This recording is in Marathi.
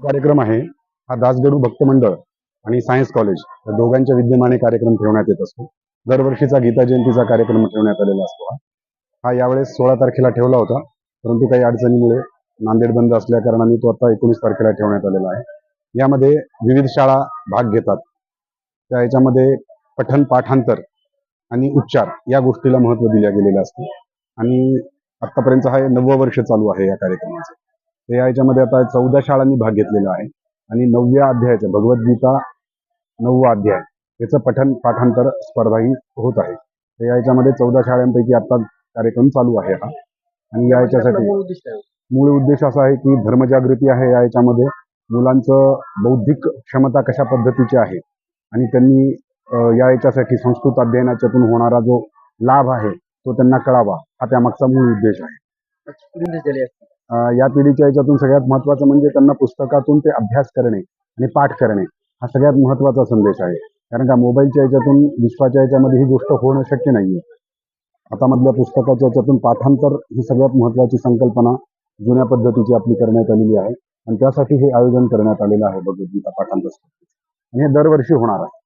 कार्यक्रम आहे. हा दासगडू भक्त मंडळ आणि सायन्स कॉलेज या दोघांच्या विद्यमाने कार्यक्रम ठेवण्यात येत असतो. दरवर्षीचा गीता जयंतीचा कार्यक्रम ठेवण्यात आलेला असतो हा. यावेळेस सोळा तारखेला ठेवला होता. परंतु काही अडचणीमुळे नांदेड बंद असल्या कारणाने तो आता एकोणीस तारखेला ठेवण्यात आलेला आहे. यामध्ये विविध शाळा भाग घेतात. त्या याच्यामध्ये पठण पाठांतर आणि उच्चार या गोष्टीला महत्त्व दिल्या गेलेलं असतं. आणि आतापर्यंत हा नववं वर्ष चालू आहे या कार्यक्रमाचं. या याच्यामध्ये आता चौदा शाळांनी भाग घेतलेला आहे. आणि नवव्या अध्यायाचं भगवद्गीता नववा अध्याय. याचं पठण पाठांतर स्पर्धाही होत आहे. तर याच्यामध्ये चौदा शाळांपैकी आता कार्यक्रम चालू आहे हा. आणि या याच्यासाठी मूळ उद्देश असा आहे की धर्मजागृती आहे या याच्यामध्ये मुलांचं बौद्धिक क्षमता कशा पद्धतीची आहे? आणि त्यांनी या याच्यासाठी संस्कृत अध्ययनाच्यातून होणारा जो लाभ आहे तो त्यांना कळावा. हा त्यामागचा मूळ उद्देश आहे. या पिढीच्या याच्यातून सगळ्यात महत्त्वाचं म्हणजे त्यांना पुस्तकातून ते अभ्यास करणे आणि पाठ करणे हा सगळ्यात महत्त्वाचा संदेश आहे. कारण का मोबाईलच्या याच्यातून विश्वाच्या याच्यामध्ये ही गोष्ट होणं शक्य नाहीये. आता मधल्या पुस्तकाच्या याच्यातून पाठांतर ही सगळ्यात महत्त्वाची संकल्पना जुन्या पद्धतीची आपली करण्यात आलेली आहे. आणि त्यासाठी हे आयोजन करण्यात आलेलं आहे भगवद्गीता पाठांतर स्पर्धेचं. आणि हे दरवर्षी होणार आहे.